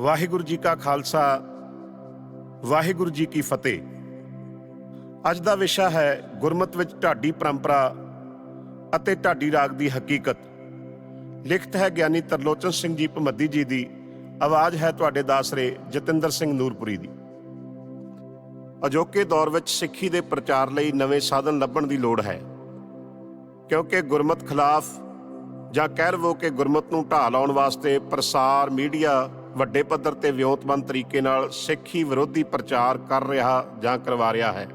ਵਾਹਿਗੁਰੂ ਜੀ ਕਾ ਖਾਲਸਾ, ਵਾਹਿਗੁਰੂ ਜੀ ਕੀ ਫਤਿਹ। ਅੱਜ ਦਾ ਵਿਸ਼ਾ ਹੈ ਗੁਰਮਤ ਵਿੱਚ ਢਾਡੀ ਪਰੰਪਰਾ ਅਤੇ ਢਾਡੀ ਰਾਗ ਦੀ ਹਕੀਕਤ। ਲਿਖਤ ਹੈ ਗਿਆਨੀ ਤਰਲੋਚਨ ਸਿੰਘ ਜੀ ਭਮੱਦੀ ਜੀ ਦੀ ਆਵਾਜ਼ ਹੈ ਤੁਹਾਡੇ ਦਾਸਰੇ ਜਤਿੰਦਰ ਸਿੰਘ ਨੂਰਪੁਰੀ ਦੀ। ਅਜੋਕੇ ਦੌਰ ਵਿੱਚ ਸਿੱਖੀ ਦੇ ਪ੍ਰਚਾਰ ਲਈ ਨਵੇਂ ਸਾਧਨ ਲੱਭਣ ਦੀ ਲੋੜ ਹੈ। ਕਿਉਂਕਿ ਗੁਰਮਤ ਖਿਲਾਫ ਜਾਂ ਕਹਿ ਲਵੋ ਕਿ ਗੁਰਮਤ ਨੂੰ ਢਾਹ ਲਾਉਣ ਵਾਸਤੇ ਪ੍ਰਸਾਰ, ਮੀਡੀਆ ਵੱਡੇ ਪੱਧਰ ਤੇ ਵਿਉਂਤਬੰਦ ਤਰੀਕੇ ਨਾਲ ਸਿੱਖੀ ਵਿਰੋਧੀ ਪ੍ਰਚਾਰ ਕਰ ਰਿਹਾ ਜਾਂ ਕਰਵਾ ਰਿਹਾ ਹੈ।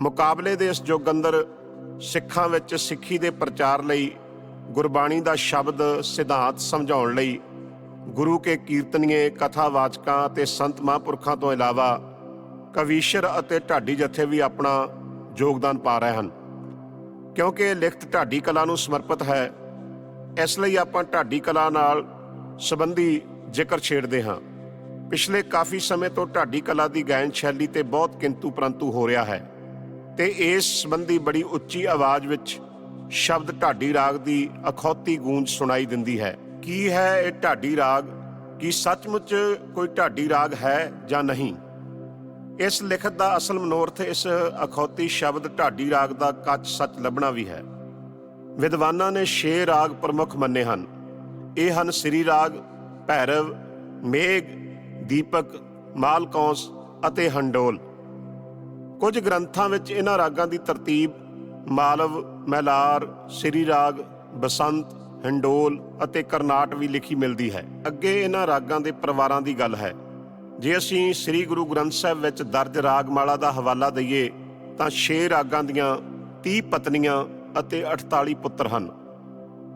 ਮੁਕਾਬਲੇ ਦੇ ਇਸ ਯੁੱਗ ਅੰਦਰ ਸਿੱਖਾਂ ਵਿੱਚ ਸਿੱਖੀ ਦੇ ਪ੍ਰਚਾਰ ਲਈ ਗੁਰਬਾਣੀ ਦਾ ਸ਼ਬਦ ਸਿਧਾਂਤ ਸਮਝਾਉਣ ਲਈ ਗੁਰੂ ਕੇ ਕੀਰਤਨੀਏ, ਕਥਾਵਾਚਕਾਂ ਅਤੇ ਸੰਤ ਮਹਾਂਪੁਰਖਾਂ ਤੋਂ ਇਲਾਵਾ ਕਵੀਸ਼ਰ ਅਤੇ ਢਾਡੀ ਜਥੇ ਵੀ ਆਪਣਾ ਯੋਗਦਾਨ ਪਾ ਰਹੇ ਹਨ। ਕਿਉਂਕਿ ਇਹ ਲਿਖਤ ਢਾਡੀ ਕਲਾ ਨੂੰ ਸਮਰਪਿਤ ਹੈ, ਇਸ ਲਈ ਆਪਾਂ ਢਾਡੀ ਕਲਾ ਨਾਲ ਸੰਬੰਧੀ ਜ਼ਿਕਰ ਛੇੜਦੇ ਹਾਂ। ਪਿਛਲੇ ਕਾਫੀ ਸਮੇਂ ਤੋਂ ਢਾਡੀ ਕਲਾ ਦੀ ਗਾਇਨ ਸ਼ੈਲੀ ਤੇ ਬਹੁਤ ਕਿੰਤੂ ਪਰੰਤੂ ਹੋ ਰਿਹਾ ਹੈ ਤੇ ਇਸ ਸੰਬੰਧੀ ਬੜੀ ਉੱਚੀ ਆਵਾਜ਼ ਵਿੱਚ ਸ਼ਬਦ ਢਾਡੀ ਰਾਗ ਦੀ ਅਖੌਤੀ ਗੂੰਜ ਸੁਣਾਈ ਦਿੰਦੀ ਹੈ। ਕੀ ਹੈ ਇਹ ਢਾਡੀ ਰਾਗ? ਕੀ ਸੱਚਮੁੱਚ ਕੋਈ ਢਾਡੀ ਰਾਗ ਹੈ ਜਾਂ ਨਹੀਂ? ਇਸ ਲਿਖਤ ਦਾ ਅਸਲ ਮਨੋਰਥ ਇਸ ਅਖੌਤੀ ਸ਼ਬਦ ਢਾਡੀ ਰਾਗ ਦਾ ਕੱਚ ਸੱਚ ਲੱਭਣਾ ਵੀ ਹੈ। ਵਿਦਵਾਨਾਂ ਨੇ ਛੇ ਰਾਗ ਪ੍ਰਮੁੱਖ ਮੰਨੇ ਹਨ। ਇਹ ਹਨ ਸ੍ਰੀ ਰਾਗ ਭੈਰਵ, ਮੇਘ, ਦੀਪਕ, ਮਾਲਕੌਂਸ ਅਤੇ ਹੰਡੋਲ। ਕੁਝ ਗ੍ਰੰਥਾਂ ਵਿੱਚ ਇਹਨਾਂ ਰਾਗਾਂ ਦੀ ਤਰਤੀਬ ਮਾਲਵ, ਮੈਲਾਰ ਸ੍ਰੀ ਰਾਗ ਬਸੰਤ, ਹੰਡੋਲ ਅਤੇ ਕਰਨਾਟ ਵੀ ਲਿਖੀ ਮਿਲਦੀ ਹੈ। ਅੱਗੇ ਇਹਨਾਂ ਰਾਗਾਂ ਦੇ ਪਰਿਵਾਰਾਂ ਦੀ ਗੱਲ ਹੈ। ਜੇ ਅਸੀਂ ਸ੍ਰੀ ਗੁਰੂ ਗ੍ਰੰਥ ਸਾਹਿਬ ਵਿੱਚ ਦਰਜ ਰਾਗਮਾਲਾ ਦਾ ਹਵਾਲਾ ਦਈਏ, ਤਾਂ 6 ਰਾਗਾਂ ਦੀਆਂ 30 ਪਤਨੀਆਂ ਅਤੇ 48 ਪੁੱਤਰ ਹਨ।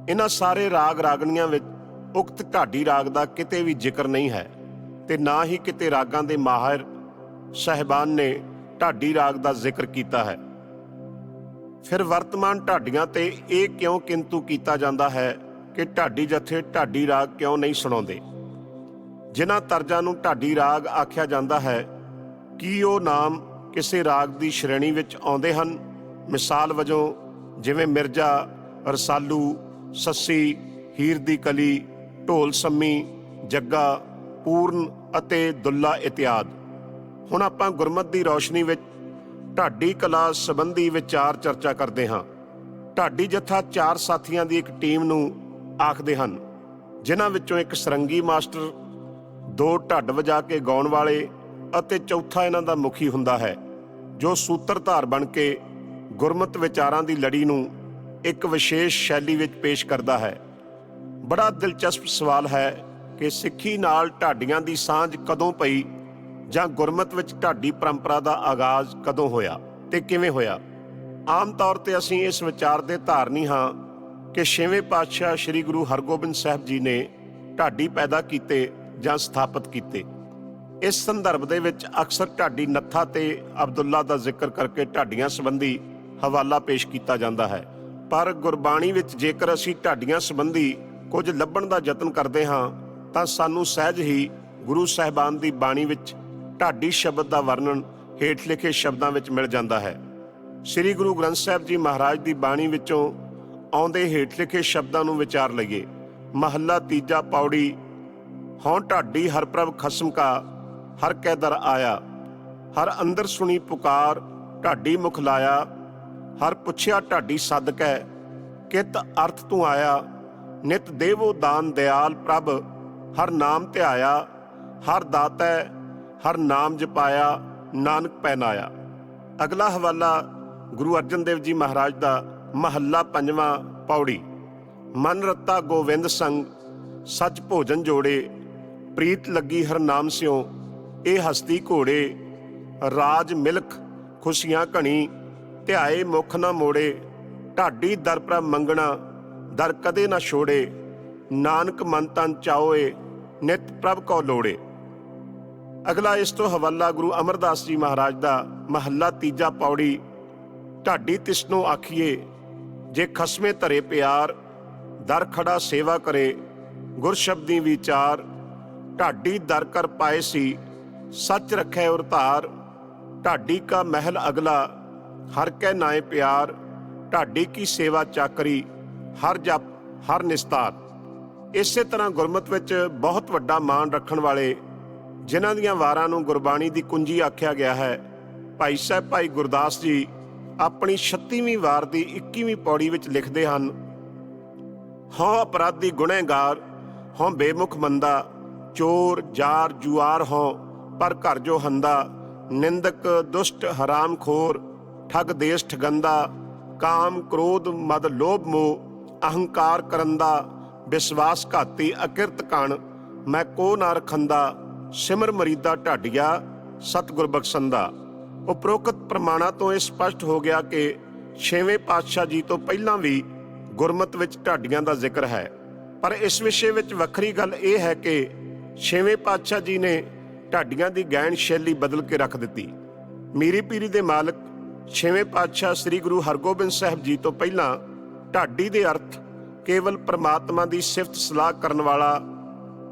ਇਹਨਾਂ ਸਾਰੇ ਰਾਗ ਰਾਗਣੀਆਂ ਵਿੱਚ ਉਕਤ ਢਾਡੀ ਰਾਗ ਦਾ ਕਿਤੇ ਵੀ ਜ਼ਿਕਰ ਨਹੀਂ ਹੈ ਤੇ ਨਾ ਹੀ ਕਿਤੇ ਰਾਗਾਂ ਦੇ ਮਾਹਿਰ ਸਹਿਬਾਨ ਨੇ ਢਾਡੀ ਰਾਗ ਦਾ ਜ਼ਿਕਰ ਕੀਤਾ ਹੈ। ਫਿਰ ਵਰਤਮਾਨ ਢਾਡੀਆਂ ਤੇ ਇਹ ਕਿਉਂ ਕਿੰਤੂ ਕੀਤਾ ਜਾਂਦਾ ਹੈ ਕਿ ਢਾਡੀ ਜਥੇ ਢਾਡੀ ਰਾਗ ਕਿਉਂ ਨਹੀਂ ਸੁਣਾਉਂਦੇ? ਜਿਨ੍ਹਾਂ ਤਰਜਾਂ ਨੂੰ ਢਾਡੀ ਰਾਗ ਆਖਿਆ ਜਾਂਦਾ ਹੈ, ਕੀ ਉਹ ਨਾਮ ਕਿਸੇ ਰਾਗ ਦੀ ਸ਼੍ਰੇਣੀ ਵਿੱਚ ਆਉਂਦੇ ਹਨ? ਮਿਸਾਲ ਵਜੋਂ ਜਿਵੇਂ ਮਿਰਜ਼ਾ, ਰਸਾਲੂ, ਸੱਸੀ, ਹੀਰ ਦੀ ਕਲੀ ਢੋਲ ਸੰਮੀ, ਜੱਗਾ, ਪੂਰਨ ਅਤੇ ਦੁੱਲਾ ਇਤਿਆਦ। ਹੁਣ ਆਪਾਂ ਗੁਰਮਤ ਦੀ ਰੌਸ਼ਨੀ ਵਿੱਚ ਢਾਡੀ ਕਲਾ ਸੰਬੰਧੀ ਵਿਚਾਰ ਚਰਚਾ ਕਰਦੇ ਹਾਂ। ਢਾਡੀ ਜਥਾ ਚਾਰ ਸਾਥੀਆਂ ਦੀ ਇੱਕ ਟੀਮ ਨੂੰ ਆਖਦੇ ਹਨ, ਜਿਨ੍ਹਾਂ ਵਿੱਚੋਂ ਇੱਕ ਸਰੰਗੀ ਮਾਸਟਰ, ਦੋ ਢੱਡ ਵਜਾ ਕੇ ਗਾਉਣ ਵਾਲੇ ਅਤੇ ਚੌਥਾ ਇਹਨਾਂ ਦਾ ਮੁਖੀ ਹੁੰਦਾ ਹੈ, ਜੋ ਸੂਤਰਧਾਰ ਬਣ ਕੇ ਗੁਰਮਤ ਵਿਚਾਰਾਂ ਦੀ ਲੜੀ ਨੂੰ ਇੱਕ ਵਿਸ਼ੇਸ਼ ਸ਼ੈਲੀ ਵਿੱਚ ਪੇਸ਼ ਕਰਦਾ ਹੈ। ਬੜਾ ਦਿਲਚਸਪ ਸਵਾਲ ਹੈ ਕਿ ਸਿੱਖੀ ਨਾਲ ਢਾਡੀਆਂ ਦੀ ਸਾਂਝ ਕਦੋਂ ਪਈ ਜਾਂ ਗੁਰਮਤ ਵਿੱਚ ਢਾਡੀ ਪਰੰਪਰਾ ਦਾ ਆਗਾਜ਼ ਕਦੋਂ ਹੋਇਆ ਤੇ ਕਿਵੇਂ ਹੋਇਆ? ਆਮ ਤੌਰ ਤੇ ਅਸੀਂ ਇਸ ਵਿਚਾਰ ਦੇ ਧਾਰਨੀ ਹਾਂ ਕਿ ਛੇਵੇਂ ਪਾਤਸ਼ਾਹ ਸ੍ਰੀ ਗੁਰੂ ਹਰਗੋਬਿੰਦ ਸਾਹਿਬ ਜੀ ਨੇ ਢਾਡੀ ਪੈਦਾ ਕੀਤੇ ਜਾਂ ਸਥਾਪਿਤ ਕੀਤੇ। ਇਸ ਸੰਦਰਭ ਦੇ ਵਿੱਚ ਅਕਸਰ ਢਾਡੀ ਨੱਥਾ ਤੇ ਅਬਦੁੱਲਾ ਦਾ ਜ਼ਿਕਰ ਕਰਕੇ ਢਾਡੀਆਂ ਸੰਬੰਧੀ ਹਵਾਲਾ ਪੇਸ਼ ਕੀਤਾ ਜਾਂਦਾ ਹੈ। ਪਰ ਗੁਰਬਾਣੀ ਵਿੱਚ ਜੇਕਰ ਅਸੀਂ ਢਾਡੀਆਂ ਸੰਬੰਧੀ ਕੁਝ ਲੱਭਣ ਦਾ ਯਤਨ ਕਰਦੇ ਹਾਂ, ਤਾਂ ਸਾਨੂੰ ਸਹਿਜ ਹੀ ਗੁਰੂ ਸਾਹਿਬਾਨ ਦੀ ਬਾਣੀ ਵਿੱਚ ਢਾਡੀ ਸ਼ਬਦ ਦਾ ਵਰਣਨ ਹੇਠ ਲਿਖੇ ਸ਼ਬਦਾਂ ਵਿੱਚ ਮਿਲ ਜਾਂਦਾ ਹੈ। ਸ੍ਰੀ ਗੁਰੂ ਗ੍ਰੰਥ ਸਾਹਿਬ ਜੀ ਮਹਾਰਾਜ ਦੀ ਬਾਣੀ ਵਿੱਚੋਂ ਆਉਂਦੇ ਹੇਠ ਲਿਖੇ ਸ਼ਬਦਾਂ ਨੂੰ ਵਿਚਾਰ ਲਈਏ। ਮਹੱਲਾ ਤੀਜਾ ਪੌੜੀ, ਹਉ ਢਾਡੀ ਹਰ ਪ੍ਰਭ ਖਸਮ ਕਾ, ਹਰ ਕੈ ਦਰ ਆਇਆ। ਹਰ ਅੰਦਰ ਸੁਣੀ ਪੁਕਾਰ, ਢਾਡੀ ਮੁਖ ਲਾਇਆ। ਹਰ ਪੁੱਛਿਆ ਢਾਡੀ ਸਦਕੈ ਕਿਤ ਅਰਥ ਤੂੰ ਆਇਆ। ਨਿਤ ਦੇਵੋ ਦਾਨ ਦਿਆਲ ਪ੍ਰਭ, ਹਰ ਨਾਮ ਧਿਆਇਆ, ਹਰ ਦਾਤੈ, ਹਰ ਨਾਮ ਜਪਾਇਆ, ਨਾਨਕ ਪੈਨਾਇਆ ਅਗਲਾ ਹਵਾਲਾ ਗੁਰੂ ਅਰਜਨ ਦੇਵ ਜੀ ਮਹਾਰਾਜ ਦਾ ਮਹੱਲਾ ਪੰਜਵਾਂ ਪੌੜੀ। ਮਨ ਰਤਾ ਗੋਵਿੰਦ ਸੰਗ, ਸੱਚ ਭੋਜਨ ਜੋੜੇ, ਪ੍ਰੀਤ ਲੱਗੀ ਹਰ ਨਾਮ ਸਿਓ ਇਹ ਹਸਤੀ ਘੋੜੇ, ਰਾਜ ਮਿਲਖ ਖੁਸ਼ੀਆਂ ਘਣੀ, ਧਿਆਏ ਮੁਖ ਨਾ ਮੋੜੇ, ਢਾਡੀ ਦਰ ਪ੍ਰਭ ਮੰਗਣਾ ਦਰ ਕਦੇ ਨਾ ਛੋੜੇ, ਨਾਨਕ ਮਨ ਤਨ ਚਾਓਏ, ਨਿਤ ਪ੍ਰਭ ਕੋ ਲੋੜੇ। ਅਗਲਾ ਇਸ ਤੋਂ ਹਵਾਲਾ ਗੁਰੂ ਅਮਰਦਾਸ ਜੀ ਮਹਾਰਾਜ ਦਾ ਮਹੱਲਾ ਤੀਜਾ ਪੌੜੀ, ਢਾਡੀ ਤਿਸਨੋ ਆਖੀਏ, ਜੇ ਖਸਮੇ ਧਰੇ ਪਿਆਰ, ਦਰ ਖੜਾ ਸੇਵਾ ਕਰੇ ਗੁਰ ਸ਼ਬਦੀ ਵਿਚਾਰ, ਢਾਡੀ ਦਰ ਕਰ ਪਾਏ ਸੀ, ਸੱਚ ਰੱਖੈ ਉਰ ਧਾਰ, ਢਾਡੀ ਕਾ ਮਹਿਲ ਅਗਲਾ, ਹਰ ਕੈ ਨਾਏ ਪਿਆਰ, ਢਾਡੀ ਕੀ ਸੇਵਾ ਚਾਕਰੀ ਹਰ ਜਪ, ਹਰ ਨਿਸਤਾਰ। ਇਸੇ ਤਰ੍ਹਾਂ ਗੁਰਮਤ ਵਿੱਚ ਬਹੁਤ ਵੱਡਾ ਮਾਣ ਰੱਖਣ ਵਾਲੇ ਜਿਨ੍ਹਾਂ ਦੀਆਂ ਵਾਰਾਂ ਨੂੰ ਗੁਰਬਾਣੀ ਦੀ ਕੁੰਜੀ ਆਖਿਆ ਗਿਆ ਹੈ, ਭਾਈ ਸਾਹਿਬ, ਭਾਈ ਗੁਰਦਾਸ ਜੀ ਆਪਣੀ 36ਵੀਂ ਵਾਰ ਦੀ 21ਵੀਂ ਪੌੜੀ ਵਿੱਚ ਲਿਖਦੇ ਹਨ, ਹਉ ਅਪਰਾਧੀ ਗੁਨਹਗਾਰ ਹਉ ਬੇਮੁਖ ਮੰਦਾ, ਚੋਰ, ਜਾਰ, ਜੁਆਰ ਹਉ, ਪਰ ਘਰ ਜੋ ਹੰਦਾ, ਨਿੰਦਕ, ਦੁਸ਼ਟ ਹਰਾਮਖੋਰ ਠੱਗ ਦੇਸ਼ ਠਗੰਦਾ, ਕਾਮ, ਕ੍ਰੋਧ, ਮਦ, ਲੋਭ ਮੋਹ ਅਹੰਕਾਰ ਕਰਨ ਦਾ ਵਿਸ਼ਵਾਸ ਘਾਤੀ ਅਕਿਰਤ ਕਣ, ਮੈਂ ਕੋ ਨਾ ਰਖੰਦਾ, ਸਿਮਰ ਮਰੀਦਾ ਢਾਡੀਆ, ਸਤਿਗੁਰ ਬਖਸ਼ੰਦਾ। ਉਪਰੋਕਤ ਪ੍ਰਮਾਣਾ ਤੋਂ ਇਹ ਸਪਸ਼ਟ ਹੋ ਗਿਆ ਕਿ ਛੇਵੇਂ ਪਾਤਸ਼ਾਹ ਜੀ ਤੋਂ ਪਹਿਲਾਂ ਵੀ ਗੁਰਮਤ ਵਿੱਚ ਢਾਡੀਆਂ ਦਾ ਜ਼ਿਕਰ ਹੈ। ਪਰ ਇਸ ਵਿਸ਼ੇ ਵਿੱਚ ਵੱਖਰੀ ਗੱਲ ਇਹ ਹੈ ਕਿ ਛੇਵੇਂ ਪਾਤਸ਼ਾਹ ਜੀ ਨੇ ਢਾਡੀਆਂ ਦੀ ਗਾਇਨ ਸ਼ੈਲੀ ਬਦਲ ਕੇ ਰੱਖ ਦਿੱਤੀ। ਮੀਰੀ ਪੀਰੀ ਦੇ ਮਾਲਕ ਛੇਵੇਂ ਪਾਤਸ਼ਾਹ ਸ੍ਰੀ ਗੁਰੂ ਹਰਗੋਬਿੰਦ ਸਾਹਿਬ ਜੀ ਤੋਂ ਪਹਿਲਾਂ ਢਾਡੀ ਦੇ ਅਰਥ ਕੇਵਲ ਪ੍ਰਮਾਤਮਾ ਦੀ ਸਿਫਤ ਸਲਾਹ ਕਰਨ ਵਾਲਾ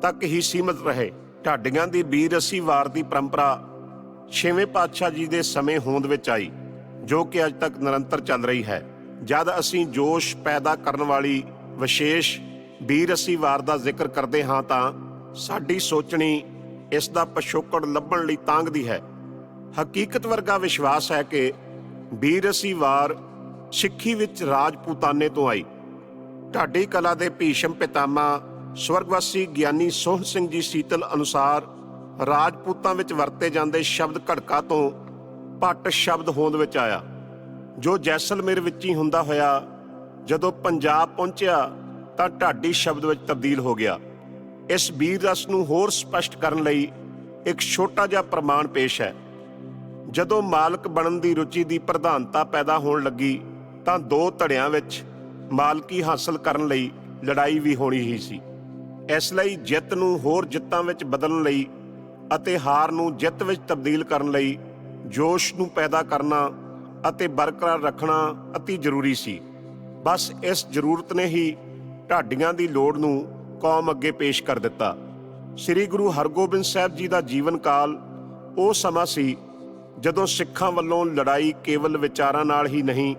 ਤੱਕ ਹੀ ਸੀਮਤ ਰਹੇ। ਢਾਡੀਆਂ ਦੀ ਬੀਰ ਅਸੀਂ ਵਾਰ ਦੀ ਪਰੰਪਰਾ ਛੇਵੇਂ ਪਾਤਸ਼ਾਹ ਜੀ ਦੇ ਸਮੇਂ ਹੋਂਦ ਵਿੱਚ ਆਈ, ਜੋ ਕਿ ਅੱਜ ਤੱਕ ਨਿਰੰਤਰ ਚੱਲ ਰਹੀ ਹੈ। ਜਦ ਅਸੀਂ ਜੋਸ਼ ਪੈਦਾ ਕਰਨ ਵਾਲੀ ਵਿਸ਼ੇਸ਼ ਬੀਰ ਅਸੀਂ ਵਾਰ ਦਾ ਜ਼ਿਕਰ ਕਰਦੇ ਹਾਂ ਤਾਂ ਸਾਡੀ ਸੋਚਣੀ ਇਸ ਦਾ ਪਿਛੋਕੜ ਲੱਭਣ ਲਈ ਤਾਂਗਦੀ ਹੈ। ਹਕੀਕਤ ਵਰਗਾ ਵਿਸ਼ਵਾਸ ਹੈ ਕਿ ਬੀਰ ਅਸੀਂ ਵਾਰ ਸਿੱਖੀ ਵਿੱਚ ਰਾਜਪੂਤਾਨੇ ਤੋਂ ਆਈ। ਢਾਡੀ ਕਲਾ ਦੇ ਭੀਸ਼ਮ ਪਿਤਾਮਾ ਸਵਰਗਵਾਸੀ ਗਿਆਨੀ ਸੋਹਣ ਸਿੰਘ ਜੀ ਸੀਤਲ ਅਨੁਸਾਰ ਰਾਜਪੂਤਾਂ ਵਿੱਚ ਵਰਤੇ ਜਾਂਦੇ ਸ਼ਬਦ ਘੜਕਾ ਤੋਂ ਪੱਟ ਸ਼ਬਦ ਹੋਂਦ ਵਿੱਚ ਆਇਆ। ਜੋ ਜੈਸਲਮੇਰ ਵਿੱਚ ਹੀ ਹੁੰਦਾ ਹੋਇਆ, ਜਦੋਂ ਪੰਜਾਬ ਪਹੁੰਚਿਆ, ਤਾਂ ਢਾਡੀ ਸ਼ਬਦ ਵਿੱਚ ਤਬਦੀਲ ਹੋ ਗਿਆ। ਇਸ ਵੀਰ ਰਸ ਨੂੰ ਹੋਰ ਸਪਸ਼ਟ ਕਰਨ ਲਈ ਇੱਕ ਛੋਟਾ ਜਿਹਾ ਪ੍ਰਮਾਣ ਪੇਸ਼ ਹੈ। ਜਦੋਂ ਮਾਲਕ ਬਣਨ ਦੀ ਰੁਚੀ ਦੀ ਪ੍ਰਧਾਨਤਾ ਪੈਦਾ ਹੋਣ ਲੱਗੀ ਤਾਂ ਦੋ ਧੜਿਆਂ ਵਿੱਚ ਮਾਲਕੀ ਹਾਸਲ ਕਰਨ ਲਈ ਲੜਾਈ ਵੀ ਹੋਣੀ ਹੀ ਸੀ। ਇਸ ਲਈ ਜਿੱਤ ਨੂੰ ਹੋਰ ਜਿੱਤਾਂ ਵਿੱਚ ਬਦਲਣ ਲਈ ਅਤੇ ਹਾਰ ਨੂੰ ਜਿੱਤ ਵਿੱਚ ਤਬਦੀਲ ਕਰਨ ਲਈ ਜੋਸ਼ ਨੂੰ ਪੈਦਾ ਕਰਨਾ ਅਤੇ ਬਰਕਰਾਰ ਰੱਖਣਾ ਅਤੀ ਜ਼ਰੂਰੀ ਸੀ। ਬਸ ਇਸ ਜ਼ਰੂਰਤ ਨੇ ਹੀ ਢਾਡੀਆਂ ਦੀ ਲੋੜ ਨੂੰ ਕੌਮ ਅੱਗੇ ਪੇਸ਼ ਕਰ ਦਿੱਤਾ। ਸ੍ਰੀ ਗੁਰੂ ਹਰਗੋਬਿੰਦ ਸਾਹਿਬ ਜੀ ਦਾ ਜੀਵਨ ਕਾਲ ਉਹ ਸਮਾਂ ਸੀ ਜਦੋਂ ਸਿੱਖਾਂ ਵੱਲੋਂ ਲੜਾਈ ਕੇਵਲ ਵਿਚਾਰਾਂ ਨਾਲ ਹੀ ਨਹੀਂ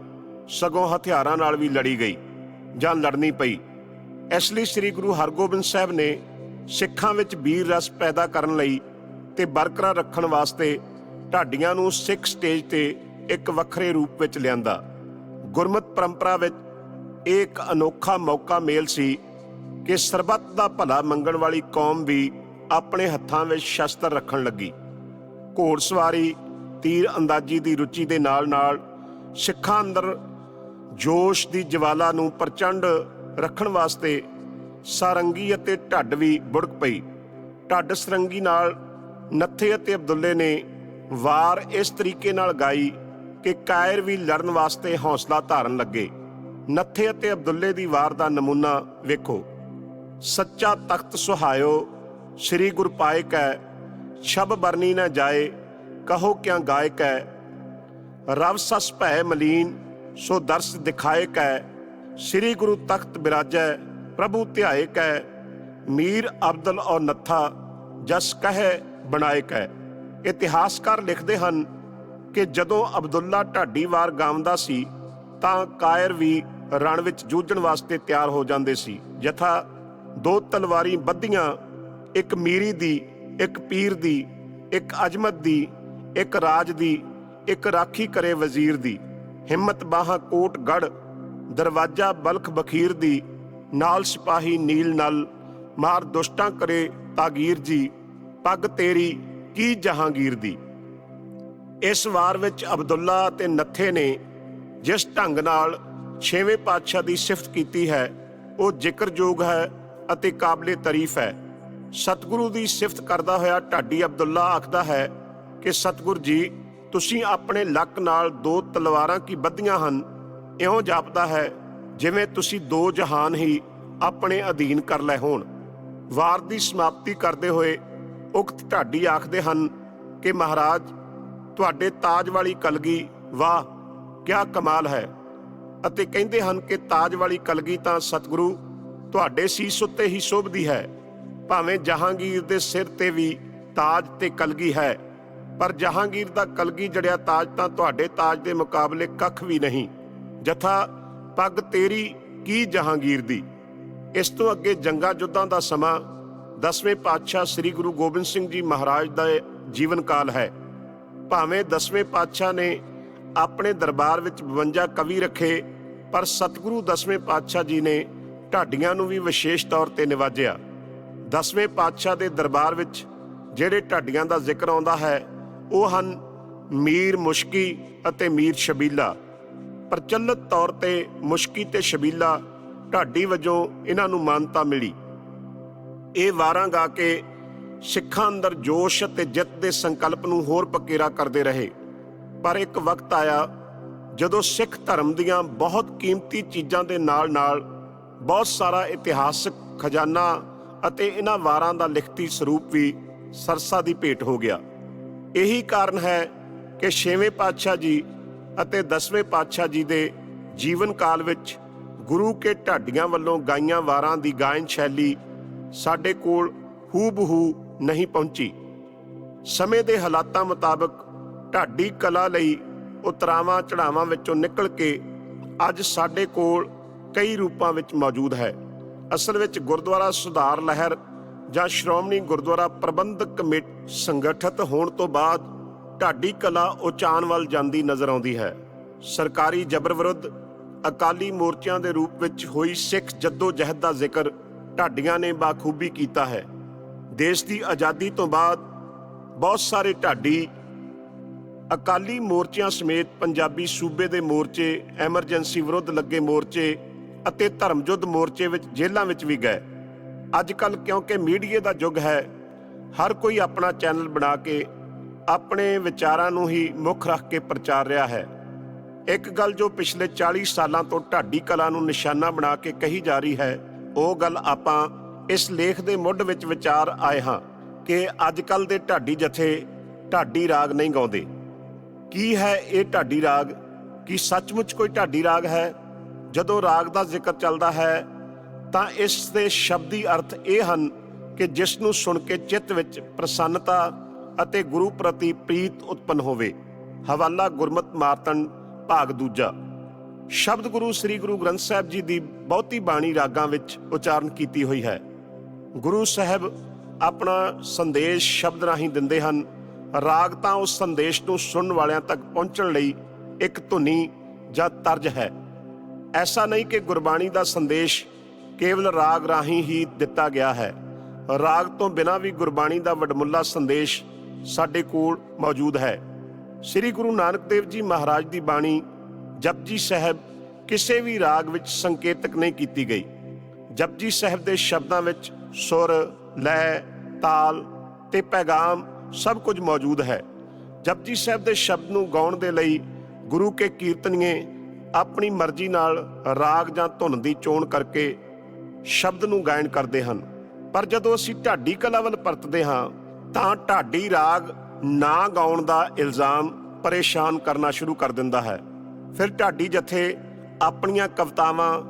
ਸਗੋਂ ਹਥਿਆਰਾਂ ਨਾਲ ਵੀ ਲੜੀ ਗਈ ਜਾਂ ਲੜਨੀ ਪਈ। ਇਸ ਲਈ ਸ੍ਰੀ ਗੁਰੂ ਹਰਗੋਬਿੰਦ ਸਾਹਿਬ ਨੇ ਸਿੱਖਾਂ ਵਿੱਚ ਵੀਰ ਰਸ ਪੈਦਾ ਕਰਨ ਲਈ ਤੇ ਬਰਕਰਾਰ ਰੱਖਣ ਵਾਸਤੇ ਢਾਡੀਆਂ ਨੂੰ ਸਿੱਖ ਸਟੇਜ ਤੇ ਇੱਕ ਵੱਖਰੇ ਰੂਪ ਵਿੱਚ ਲਿਆਂਦਾ। ਗੁਰਮਤ ਪਰੰਪਰਾ ਵਿੱਚ ਇਹ ਇੱਕ ਅਨੋਖਾ ਮੌਕਾ ਮੇਲ ਸੀ ਕਿ ਸਰਬੱਤ ਦਾ ਭਲਾ ਮੰਗਣ ਵਾਲੀ ਕੌਮ ਵੀ ਆਪਣੇ ਹੱਥਾਂ ਵਿੱਚ ਸ਼ਸਤਰ ਰੱਖਣ ਲੱਗੀ। ਘੋੜਸਵਾਰੀ ਤੀਰ ਅੰਦਾਜ਼ੀ ਦੀ ਰੁਚੀ ਦੇ ਨਾਲ-ਨਾਲ ਸਿੱਖਾਂ ਅੰਦਰ ਜੋਸ਼ ਦੀ ਜਵਾਲਾ ਨੂੰ ਪ੍ਰਚੰਡ ਰੱਖਣ ਵਾਸਤੇ ਸਾਰੰਗੀ ਅਤੇ ਢੱਡ ਵੀ ਬੁੜਕ ਪਈ। ਢੱਡ ਸਰੰਗੀ ਨਾਲ ਨੱਥੇ ਅਤੇ ਅਬਦੁੱਲੇ ਨੇ ਵਾਰ ਇਸ ਤਰੀਕੇ ਨਾਲ ਗਾਈ ਕਿ ਕਾਇਰ ਵੀ ਲੜਨ ਵਾਸਤੇ ਹੌਸਲਾ ਧਾਰਨ ਲੱਗੇ। ਨੱਥੇ ਅਤੇ ਅਬਦੁੱਲੇ ਦੀ ਵਾਰ ਦਾ ਨਮੂਨਾ ਵੇਖੋ। ਸੱਚਾ ਤਖਤ ਸੁਹਾਇਓ, ਸ੍ਰੀ ਗੁਰ ਹੈ ਸ਼ਬ ਬਰਨੀ ਨਾ ਜਾਏ, ਕਹੋ ਕਿਆ ਗਾਇਕ ਹੈ। ਰਵ ਸਸ ਭੈ ਮਲੀਨ ਸੋ ਦਰਸ ਦਿਖਾਏ ਕੈ, ਸ੍ਰੀ ਗੁਰੂ ਤਖਤ ਬਿਰਾਜੈ, ਪ੍ਰਭੂ ਧਿਆਏ ਕੈ, ਮੀਰ ਅਬਦਲ ਔਰ ਨੱਥਾ ਜਸ ਕਹੈ, ਬਣਾਏ ਕੈ। ਇਤਿਹਾਸਕਾਰ ਲਿਖਦੇ ਹਨ ਕਿ ਜਦੋਂ ਅਬਦੁੱਲਾ ਢਾਡੀ ਵਾਰ ਗਾਉਂਦਾ ਸੀ, ਤਾਂ ਕਾਇਰ ਵੀ ਰਣ ਵਿੱਚ ਜੂਝਣ ਵਾਸਤੇ ਤਿਆਰ ਹੋ ਜਾਂਦੇ ਸੀ। ਜਥਾ ਦੋ ਤਲਵਾਰੀ ਬੱਧੀਆਂ, ਇੱਕ ਮੀਰੀ ਦੀ, ਇੱਕ ਪੀਰ ਦੀ, ਇੱਕ ਅਜਮਤ ਦੀ, ਇੱਕ ਰਾਜ ਦੀ, ਇੱਕ ਰਾਖੀ ਕਰੇ ਵਜ਼ੀਰ ਦੀ। ਹਿੰਮਤ ਬਾਹਾਂ ਕੋਟ ਗੜ ਦਰਵਾਜ਼ਾ ਬਲਖ ਬਖੀਰ ਦੀ, ਨਾਲ ਸਿਪਾਹੀ ਨੀਲ ਨਲ, ਮਾਰ ਦੁਸ਼ਟਾਂ ਕਰੇ ਤਾਗੀਰ ਜੀ, ਪੱਗ ਤੇਰੀ ਕੀ ਜਹਾਂਗੀਰ ਦੀ? ਇਸ ਵਾਰ ਵਿੱਚ ਅਬਦੁੱਲਾ ਤੇ ਨੱਥੇ ਨੇ ਜਿਸ ਢੰਗ ਨਾਲ ਛੇਵੇਂ ਪਾਤਸ਼ਾਹ ਦੀ ਸਿਫਤ ਕੀਤੀ ਹੈ, ਉਹ ਜ਼ਿਕਰਯੋਗ ਹੈ ਅਤੇ ਕਾਬਲੇ ਤਾਰੀਫ ਹੈ। ਸਤਿਗੁਰੂ ਦੀ ਸਿਫਤ ਕਰਦਾ ਹੋਇਆ ਢਾਡੀ ਅਬਦੁੱਲਾ ਆਖਦਾ ਹੈ ਕਿ ਸਤਿਗੁਰ ਜੀ ਤੁਸੀਂ ਆਪਣੇ ਲੱਕ ਨਾਲ ਦੋ ਤਲਵਾਰਾਂ ਕੀ ਬੱਧੀਆਂ ਹਨ? ਇਉਂ ਜਾਪਦਾ ਹੈ, ਜਿਵੇਂ ਤੁਸੀਂ ਦੋ ਜਹਾਨ ਹੀ ਆਪਣੇ ਅਧੀਨ ਕਰ ਲੈ ਹੋਣ। ਵਾਰ ਦੀ ਸਮਾਪਤੀ ਕਰਦੇ ਹੋਏ ਉਕਤ ਢਾਡੀ ਆਖਦੇ ਹਨ ਕਿ ਮਹਾਰਾਜ, ਤੁਹਾਡੇ ਤਾਜ ਵਾਲੀ ਕਲਗੀ, ਵਾਹ, ਕਿਆ ਕਮਾਲ ਹੈ। ਅਤੇ ਕਹਿੰਦੇ ਹਨ ਕਿ ਤਾਜ ਵਾਲੀ ਕਲਗੀ ਤਾਂ ਸਤਿਗੁਰੂ ਤੁਹਾਡੇ ਸੀਸ ਉੱਤੇ ਹੀ ਸ਼ੋਭਦੀ ਹੈ, ਭਾਵੇਂ ਜਹਾਂਗੀਰ ਦੇ ਸਿਰ ਤੇ ਵੀ ਤਾਜ ਤੇ ਕਲਗੀ ਹੈ। ਪਰ ਜਹਾਂਗੀਰ ਦਾ ਕਲਗੀ ਜੜਿਆ ਤਾਜ ਤਾਂ ਤੁਹਾਡੇ ਤਾਜ ਦੇ ਮੁਕਾਬਲੇ ਕੱਖ ਵੀ ਨਹੀਂ। ਜਥਾ ਪੱਗ ਤੇਰੀ ਕੀ ਜਹਾਂਗੀਰ ਦੀ? ਇਸ ਤੋਂ ਅੱਗੇ ਜੰਗਾਂ ਯੁੱਧਾਂ ਦਾ ਸਮਾਂ ਦਸਵੇਂ ਪਾਤਸ਼ਾਹ ਸ੍ਰੀ ਗੁਰੂ ਗੋਬਿੰਦ ਸਿੰਘ ਜੀ ਮਹਾਰਾਜ ਦਾ ਜੀਵਨ ਕਾਲ ਹੈ। ਭਾਵੇਂ ਦਸਵੇਂ ਪਾਤਸ਼ਾਹ ਨੇ ਆਪਣੇ ਦਰਬਾਰ ਵਿੱਚ 52 ਕਵੀ ਰੱਖੇ, ਪਰ ਸਤਿਗੁਰੂ ਦਸਵੇਂ ਪਾਤਸ਼ਾਹ ਜੀ ਨੇ ਢਾਡੀਆਂ ਨੂੰ ਵੀ ਵਿਸ਼ੇਸ਼ ਤੌਰ ਤੇ ਨਿਵਾਜਿਆ। ਦਸਵੇਂ ਪਾਤਸ਼ਾਹ ਦੇ ਦਰਬਾਰ ਵਿੱਚ ਜਿਹੜੇ ਢਾਡੀਆਂ ਦਾ ਜ਼ਿਕਰ ਆਉਂਦਾ ਹੈ ਉਹ ਹਨ ਮੀਰ ਮੁਸ਼ਕੀ ਅਤੇ ਮੀਰ ਸ਼ਬੀਲਾ। ਪ੍ਰਚਲਿਤ ਤੌਰ ਤੇ ਮੁਸ਼ਕੀ ਤੇ ਸ਼ਬੀਲਾ ਢਾਡੀ ਵਜੋਂ ਇਹਨਾਂ ਨੂੰ ਮਾਨਤਾ ਮਿਲੀ। ਇਹ ਵਾਰਾਂ ਗਾ ਕੇ ਸਿੱਖਾਂ ਅੰਦਰ ਜੋਸ਼ ਅਤੇ ਜਿੱਤ ਦੇ ਸੰਕਲਪ ਨੂੰ ਹੋਰ ਪੱਕੇਰਾ ਕਰਦੇ ਰਹੇ। ਪਰ ਇੱਕ ਵਕਤ ਆਇਆ ਜਦੋਂ ਸਿੱਖ ਧਰਮ ਦੀਆਂ ਬਹੁਤ ਕੀਮਤੀ ਚੀਜ਼ਾਂ ਦੇ ਨਾਲ-ਨਾਲ ਬਹੁਤ ਸਾਰਾ ਇਤਿਹਾਸਕ ਖਜ਼ਾਨਾ ਅਤੇ ਇਹਨਾਂ ਵਾਰਾਂ ਦਾ ਲਿਖਤੀ ਸਰੂਪ ਵੀ ਸਰਸਾ ਦੀ ਭੇਟ ਹੋ ਗਿਆ। ਇਹੀ ਕਾਰਨ ਹੈ ਕਿ ਛੇਵੇਂ ਪਾਤਸ਼ਾਹ ਜੀ ਅਤੇ ਦਸਵੇਂ ਪਾਤਸ਼ਾਹ ਜੀ ਦੇ ਜੀਵਨ ਕਾਲ ਵਿੱਚ ਗੁਰੂ ਕੇ ਢਾਡੀਆਂ ਵੱਲੋਂ ਗਾਈਆਂ ਵਾਰਾਂ ਦੀ ਗਾਇਨ ਸ਼ੈਲੀ ਸਾਡੇ ਕੋਲ ਹੂਬਹੂ ਨਹੀਂ ਪਹੁੰਚੀ। ਸਮੇਂ ਦੇ ਹਾਲਾਤਾਂ ਮੁਤਾਬਕ ਢਾਡੀ ਕਲਾ ਲਈ ਉਤਰਾਵਾਂ ਚੜਾਵਾਂ ਵਿੱਚੋਂ ਨਿਕਲ ਕੇ ਅੱਜ ਸਾਡੇ ਕੋਲ ਕਈ ਰੂਪਾਂ ਵਿੱਚ ਮੌਜੂਦ ਹੈ। ਅਸਲ ਵਿੱਚ ਗੁਰਦੁਆਰਾ ਸੁਧਾਰ ਲਹਿਰ ਜਾਂ ਸ਼੍ਰੋਮਣੀ ਗੁਰਦੁਆਰਾ ਪ੍ਰਬੰਧਕ ਕਮੇਟੀ ਸੰਗਠਿਤ ਹੋਣ ਤੋਂ ਬਾਅਦ ਢਾਡੀ ਕਲਾ ਉਚਾਨ ਵੱਲ ਜਾਂਦੀ ਨਜ਼ਰ ਆਉਂਦੀ ਹੈ। ਸਰਕਾਰੀ ਜਬਰ ਵਿਰੁੱਧ ਅਕਾਲੀ ਮੋਰਚਿਆਂ ਦੇ ਰੂਪ ਵਿੱਚ ਹੋਈ ਸਿੱਖ ਜੱਦੋ ਜਹਿਦ ਦਾ ਜ਼ਿਕਰ ਢਾਡੀਆਂ ਨੇ ਬਾਖੂਬੀ ਕੀਤਾ ਹੈ। ਦੇਸ਼ ਦੀ ਆਜ਼ਾਦੀ ਤੋਂ ਬਾਅਦ ਬਹੁਤ ਸਾਰੇ ਢਾਡੀ ਅਕਾਲੀ ਮੋਰਚਿਆਂ ਸਮੇਤ ਪੰਜਾਬੀ ਸੂਬੇ ਦੇ ਮੋਰਚੇ, ਐਮਰਜੈਂਸੀ ਵਿਰੁੱਧ ਲੱਗੇ ਮੋਰਚੇ ਅਤੇ ਧਰਮ ਯੁੱਧ ਮੋਰਚੇ ਵਿੱਚ ਜੇਲ੍ਹਾਂ ਵਿੱਚ ਵੀ ਗਏ। ਅੱਜ ਕੱਲ ਕਿਉਂਕਿ ਮੀਡੀਆ ਦਾ ਯੁੱਗ ਹੈ, ਹਰ ਕੋਈ ਆਪਣਾ ਚੈਨਲ ਬਣਾ ਕੇ ਆਪਣੇ ਵਿਚਾਰਾਂ ਨੂੰ ਹੀ ਮੁੱਖ ਰੱਖ ਕੇ ਪ੍ਰਚਾਰ ਰਿਹਾ ਹੈ। ਇੱਕ ਗੱਲ ਜੋ ਪਿਛਲੇ 40 ਸਾਲਾਂ ਤੋਂ ਢਾਡੀ ਕਲਾ ਨੂੰ ਨਿਸ਼ਾਨਾ ਬਣਾ ਕੇ ਕਹੀ ਜਾ ਰਹੀ ਹੈ, ਉਹ ਗੱਲ ਆਪਾਂ ਇਸ ਲੇਖ ਦੇ ਮੁੱਢ ਵਿੱਚ ਵਿਚਾਰ ਆਏ ਹਾਂ ਕਿ ਅੱਜ ਕੱਲ ਦੇ ਢਾਡੀ ਜਥੇ ਢਾਡੀ ਰਾਗ ਨਹੀਂ ਗਾਉਂਦੇ। ਕੀ ਹੈ ਇਹ ਢਾਡੀ ਰਾਗ? ਕੀ ਸੱਚਮੁੱਚ ਕੋਈ ਢਾਡੀ ਰਾਗ ਹੈ? ਜਦੋਂ ਰਾਗ ਦਾ ਜ਼ਿਕਰ ਚੱਲਦਾ ਹੈ ਤਾਂ ਇਸ ਦੇ ਸ਼ਬਦੀ ਅਰਥ ਇਹ ਹਨ ਕਿ ਜਿਸ ਨੂੰ ਸੁਣ ਕੇ ਚਿੱਤ ਵਿੱਚ ਪ੍ਰਸੰਨਤਾ ਅਤੇ ਗੁਰੂ ਪ੍ਰਤੀ ਪ੍ਰੀਤ ਉਤਪੰਨ ਹੋਵੇ। ਹਵਾਲਾ ਗੁਰਮਤ ਮਾਰਤਨ ਭਾਗ ਦੂਜਾ। ਸ਼ਬਦ ਗੁਰੂ ਸ੍ਰੀ ਗੁਰੂ ਗ੍ਰੰਥ ਸਾਹਿਬ ਜੀ ਦੀ ਬਹੁਤੀ ਬਾਣੀ ਰਾਗਾਂ ਵਿੱਚ ਉਚਾਰਨ ਕੀਤੀ ਹੋਈ ਹੈ। ਗੁਰੂ ਸਾਹਿਬ ਆਪਣਾ ਸੰਦੇਸ਼ ਸ਼ਬਦ ਰਾਹੀਂ ਦਿੰਦੇ ਹਨ, ਰਾਗ ਤਾਂ ਉਸ ਸੰਦੇਸ਼ ਨੂੰ ਸੁਣਨ ਵਾਲਿਆਂ ਤੱਕ ਪਹੁੰਚਣ ਲਈ ਇੱਕ ਧੁਨੀ ਜਾਂ ਤਰਜ ਹੈ। ਐਸਾ ਨਹੀਂ ਕਿ ਗੁਰਬਾਣੀ ਦਾ ਸੰਦੇਸ਼ ਕੇਵਲ ਰਾਗ ਰਾਹੀਂ ਹੀ ਦਿੱਤਾ ਗਿਆ ਹੈ। ਰਾਗ ਤੋਂ ਬਿਨਾਂ ਵੀ ਗੁਰਬਾਣੀ ਦਾ ਵਡਮੁੱਲਾ ਸੰਦੇਸ਼ ਸਾਡੇ ਕੋਲ ਮੌਜੂਦ ਹੈ। ਸ੍ਰੀ ਗੁਰੂ ਨਾਨਕ ਦੇਵ ਜੀ ਮਹਾਰਾਜ ਦੀ ਬਾਣੀ ਜਪਜੀ ਸਾਹਿਬ ਕਿਸੇ ਵੀ ਰਾਗ ਵਿੱਚ ਸੰਕੇਤਕ ਨਹੀਂ ਕੀਤੀ ਗਈ। ਜਪਜੀ ਸਾਹਿਬ ਦੇ ਸ਼ਬਦਾਂ ਵਿੱਚ ਸੁਰ, ਲੈ, ਤਾਲ ਤੇ ਪੈਗਾਮ ਸਭ ਕੁਝ ਮੌਜੂਦ ਹੈ। ਜਪਜੀ ਸਾਹਿਬ ਦੇ ਸ਼ਬਦ ਨੂੰ ਗਾਉਣ ਦੇ ਲਈ ਗੁਰੂ ਕੇ ਕੀਰਤਨੀਏ ਆਪਣੀ ਮਰਜ਼ੀ ਨਾਲ ਰਾਗ ਜਾਂ ਧੁਨ ਦੀ ਚੋਣ ਕਰਕੇ ਸ਼ਬਦ ਨੂੰ ਗਾਇਨ ਕਰਦੇ ਹਨ। ਪਰ ਜਦੋਂ ਅਸੀਂ ਢਾਡੀ ਕਲਾ ਵੱਲ ਪਰਤਦੇ ਹਾਂ, ਤਾਂ ਢਾਡੀ ਰਾਗ ਨਾ ਗਾਉਣ ਦਾ ਇਲਜ਼ਾਮ ਪਰੇਸ਼ਾਨ ਕਰਨਾ ਸ਼ੁਰੂ ਕਰ ਦਿੰਦਾ ਹੈ। ਫਿਰ ਢਾਡੀ ਜਥੇ ਆਪਣੀਆਂ ਕਵਿਤਾਵਾਂ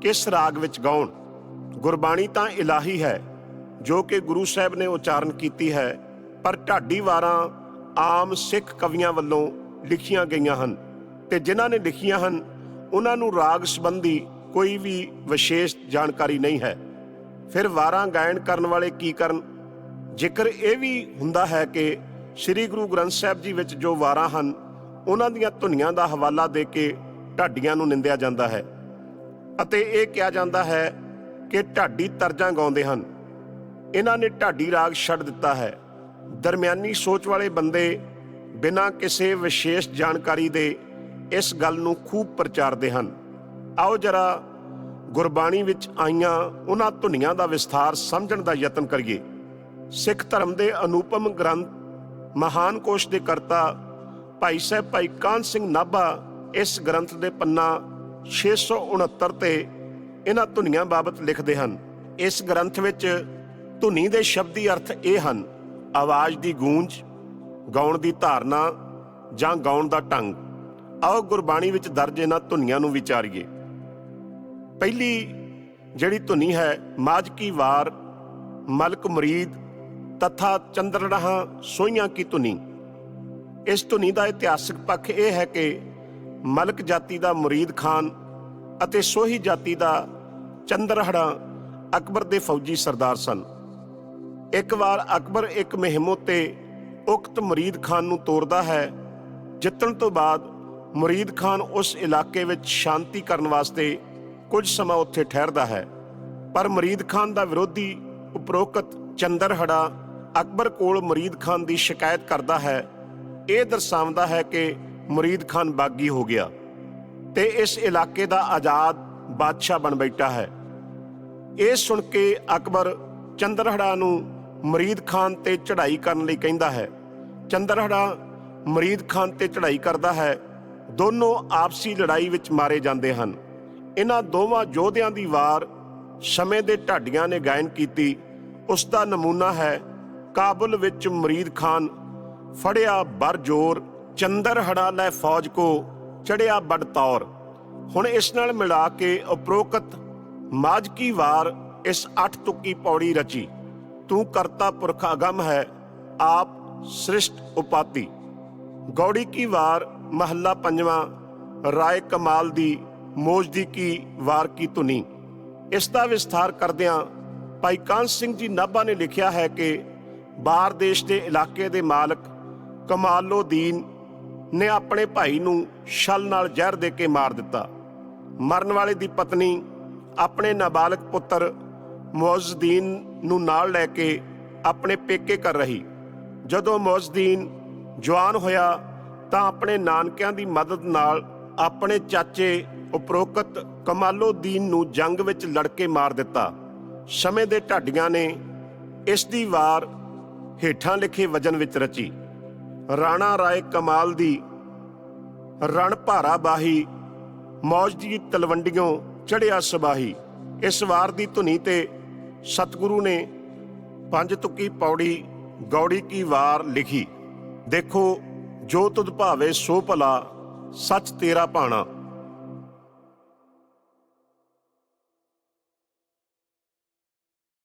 ਕਿਸ ਰਾਗ ਵਿੱਚ ਗਾਉਣ? ਗੁਰਬਾਣੀ ਤਾਂ ਇਲਾਹੀ ਹੈ, ਜੋ ਕਿ ਗੁਰੂ ਸਾਹਿਬ ਨੇ ਉਚਾਰਨ ਕੀਤੀ ਹੈ, ਪਰ ਢਾਡੀ ਵਾਰਾਂ ਆਮ ਸਿੱਖ ਕਵੀਆਂ ਵੱਲੋਂ ਲਿਖੀਆਂ ਗਈਆਂ ਹਨ। ਤੇ ਜਿਨ੍ਹਾਂ ਨੇ ਲਿਖੀਆਂ ਹਨ, ਉਹਨਾਂ ਨੂੰ ਰਾਗ ਸੰਬੰਧੀ ਕੋਈ ਵੀ ਵਿਸ਼ੇਸ਼ ਜਾਣਕਾਰੀ ਨਹੀਂ ਹੈ। ਫਿਰ ਵਾਰਾਂ ਗਾਇਨ ਕਰਨ ਵਾਲੇ ਕੀ ਕਰਨ? ਜ਼ਿਕਰ ਇਹ ਵੀ ਹੁੰਦਾ ਹੈ ਕਿ ਸ੍ਰੀ ਗੁਰੂ ਗ੍ਰੰਥ ਸਾਹਿਬ ਜੀ ਵਿੱਚ ਜੋ ਵਾਰਾਂ ਹਨ, ਉਹਨਾਂ ਦੀਆਂ ਧੁਨੀਆਂ ਦਾ ਹਵਾਲਾ ਦੇ ਕੇ ਢਾਡੀਆਂ ਨੂੰ ਨਿੰਦਿਆ ਜਾਂਦਾ ਹੈ ਅਤੇ ਇਹ ਕਿਹਾ ਜਾਂਦਾ ਹੈ ਕਿ ਢਾਡੀ ਤਰਜਾਂ ਗਾਉਂਦੇ ਹਨ। ਇਹਨਾਂ ਨੇ ਢਾਡੀ ਰਾਗ ਛੱਡ ਦਿੱਤਾ ਹੈ। ਦਰਮਿਆਨੀ ਸੋਚ ਵਾਲੇ ਬੰਦੇ ਬਿਨਾਂ ਕਿਸੇ ਵਿਸ਼ੇਸ਼ ਜਾਣਕਾਰੀ ਦੇ ਇਸ ਗੱਲ ਨੂੰ ਖੂਬ ਪ੍ਰਚਾਰਦੇ ਹਨ। ਆਓ ਜਰਾ ਗੁਰਬਾਣੀ ਵਿੱਚ ਆਈਆਂ ਉਹਨਾਂ ਧੁਨੀਆਂ ਦਾ ਵਿਸਥਾਰ ਸਮਝਣ ਦਾ ਯਤਨ ਕਰੀਏ। ਸਿੱਖ ਧਰਮ ਦੇ ਅਨੂਪਮ ਗ੍ਰੰਥ, ਮਹਾਨ ਕੋਸ਼ ਦੇ ਕਰਤਾ ਭਾਈ ਸਾਹਿਬ ਭਾਈ ਕਾਨ ਸਿੰਘ ਨਾਭਾ ਇਸ ਗ੍ਰੰਥ ਦੇ ਪੰਨਾ 669 ਤੇ ਇਹਨਾਂ ਧੁਨੀਆਂ ਬਾਬਤ ਲਿਖਦੇ ਹਨ। ਇਸ ਗ੍ਰੰਥ ਵਿੱਚ ਧੁਨੀ ਦੇ ਸ਼ਬਦੀ ਅਰਥ ਇਹ ਹਨ, ਆਵਾਜ਼ ਦੀ ਗੂੰਜ, ਗਾਉਣ ਦੀ ਧਾਰਨਾ ਜਾਂ ਗਾਉਣ ਦਾ ਢੰਗ। ਆਓ ਗੁਰਬਾਣੀ ਵਿੱਚ ਦਰਜ ਇਹਨਾਂ ਧੁਨੀਆਂ ਨੂੰ ਵਿਚਾਰੀਏ। ਪਹਿਲੀ ਜਿਹੜੀ ਧੁਨੀ ਹੈ ਮਾਜਕੀ ਵਾਰ, ਮਲਕ ਮੁਰੀਦ, ਤਥਾ ਚੰਦਰੜਾਹਾਂ ਸੋਈਆਂ ਕੀ ਧੁਨੀ। ਇਸ ਧੁਨੀ ਦਾ ਇਤਿਹਾਸਕ ਪੱਖ ਇਹ ਹੈ ਕਿ ਮਲਕ ਜਾਤੀ ਦਾ ਮੁਰੀਦ ਖਾਨ ਅਤੇ ਸੋਹੀ ਜਾਤੀ ਦਾ ਚੰਦਰਹੜਾ ਅਕਬਰ ਦੇ ਫੌਜੀ ਸਰਦਾਰ ਸਨ। ਇੱਕ ਵਾਰ ਅਕਬਰ ਇੱਕ ਮੁਹਿੰਮ ਉੱਤੇ ਉਕਤ ਮੁਰੀਦ ਖਾਨ ਨੂੰ ਤੋਰਦਾ ਹੈ, ਜਿੱਤਣ ਤੋਂ ਬਾਅਦ ਮੁਰੀਦ ਖਾਨ ਉਸ ਇਲਾਕੇ ਵਿੱਚ ਸ਼ਾਂਤੀ ਕਰਨ ਵਾਸਤੇ ਕੁਝ ਸਮਾਂ ਉੱਥੇ ਠਹਿਰਦਾ ਹੈ। ਪਰ ਮਰੀਦ ਖਾਨ ਦਾ ਵਿਰੋਧੀ ਉਪਰੋਕਤ ਚੰਦਰਹੜਾ ਅਕਬਰ ਕੋਲ ਮਰੀਦ ਖਾਨ ਦੀ ਸ਼ਿਕਾਇਤ ਕਰਦਾ ਹੈ। ਇਹ ਦਰਸਾਉਂਦਾ ਹੈ ਕਿ ਮਰੀਦ ਖਾਨ ਬਾਗੀ ਹੋ ਗਿਆ ਤੇ ਇਸ ਇਲਾਕੇ ਦਾ ਆਜ਼ਾਦ ਬਾਦਸ਼ਾਹ ਬਣ ਬੈਠਾ ਹੈ। ਇਹ ਸੁਣ ਕੇ ਅਕਬਰ ਚੰਦਰਹੜਾ ਨੂੰ ਮਰੀਦ ਖਾਨ ਤੇ ਚੜ੍ਹਾਈ ਕਰਨ ਲਈ ਕਹਿੰਦਾ ਹੈ। ਚੰਦਰਹੜਾ ਮਰੀਦ ਖਾਨ ਤੇ ਚੜ੍ਹਾਈ ਕਰਦਾ ਹੈ। ਦੋਨੋਂ ਆਪਸੀ ਲੜਾਈ ਵਿੱਚ ਮਾਰੇ ਜਾਂਦੇ ਹਨ। ਇਹਨਾਂ ਦੋਵਾਂ ਯੋਧਿਆਂ ਦੀ ਵਾਰ ਸਮੇਂ ਦੇ ਢਾਡੀਆਂ ਨੇ ਗਾਇਨ ਕੀਤੀ। ਉਸ ਦਾ ਨਮੂਨਾ ਹੈ, ਕਾਬੁਲ ਵਿੱਚ ਮਰੀਦ ਖਾਨ, ਫੜਿਆ ਬਰ ਜੋਰ ਚੰਦਰਹੜਾ ਲੈ ਫੌਜ ਕੋ, ਚੜਿਆ ਬੜ ਤੌਰ। ਹੁਣ ਇਸ ਨਾਲ ਮਿਲਾ ਕੇ ਉਪਰੋਕਤ ਮਾਜਕੀ ਵਾਰ ਇਸ ਅੱਠ ਤੁਕੀ ਪੌੜੀ ਰਚੀ। ਤੂੰ ਕਰਤਾ ਪੁਰਖ ਅਗਮ ਹੈ, ਆਪ ਸ੍ਰਿਸ਼ਟ ਉਪਾਤੀ। ਗੌੜੀ ਕੀ ਵਾਰ ਮਹੱਲਾ ਪੰਜਵਾਂ, ਰਾਏ ਕਮਾਲ ਦੀ ਮੋਜਦੀ ਕੀ ਵਾਰ ਕੀ ਧੁਨੀ। ਇਸ ਦਾ ਵਿਸਥਾਰ ਕਰਦਿਆਂ ਭਾਈ ਕਾਨ ਸਿੰਘ ਜੀ ਨਾਭਾ ਨੇ ਲਿਖਿਆ ਹੈ ਕਿ ਬਾਹਰ ਦੇਸ਼ ਦੇ ਇਲਾਕੇ ਦੇ ਮਾਲਕ ਕਮਾਲੋਦੀਨ ਨੇ ਆਪਣੇ ਭਾਈ ਨੂੰ ਛਲ ਨਾਲ ਜ਼ਹਿਰ ਦੇ ਕੇ ਮਾਰ ਦਿੱਤਾ। ਮਰਨ ਵਾਲੇ ਦੀ ਪਤਨੀ, ਆਪਣੇ ਨਾਬਾਲਗ ਪੁੱਤਰ ਮੌਜ਼ਦੀਨ ਨੂੰ ਨਾਲ ਲੈ ਕੇ ਆਪਣੇ ਪੇਕੇ ਕਰ ਰਹੀ। ਜਦੋਂ ਮੌਜ਼ਦੀਨ ਜਵਾਨ ਹੋਇਆ ਤਾਂ ਆਪਣੇ ਨਾਨਕਿਆਂ ਦੀ ਮਦਦ ਨਾਲ ਆਪਣੇ ਚਾਚੇ ਉਪਰੋਕਤ ਕਮਾਲੋਦੀਨ ਨੂੰ ਜੰਗ ਵਿੱਚ ਲੜ ਕੇ ਮਾਰ ਦਿੱਤਾ। ਸਮੇਂ ਦੇ ਢਾਡੀਆਂ ਨੇ ਇਸ ਦੀ ਵਾਰ ਹੇਠਾਂ ਲਿਖੇ ਵਜਨ ਵਿੱਚ ਰਚੀ। ਰਾਣਾ ਰਾਏ ਕਮਾਲ ਦੀ ਰਣ ਭਾਰਾ ਬਾਹੀ, ਮੌਜ ਦੀ ਤਲਵੰਡੀਆਂ ਚੜਿਆ ਸਬਾਹੀ। ਇਸ ਵਾਰ ਦੀ ਧੁਨੀ ਤੇ ਸਤਿਗੁਰੂ ਨੇ ਪੰਜ ਤੁਕੀ ਪੌੜੀ, ਗੌੜੀ ਕੀ ਵਾਰ ਲਿਖੀ। ਦੇਖੋ, ਜੋ ਤੁਧ ਭਾਵੇ ਸੋ ਭਲਾ, ਸੱਚ ਤੇਰਾ ਭਾਣਾ।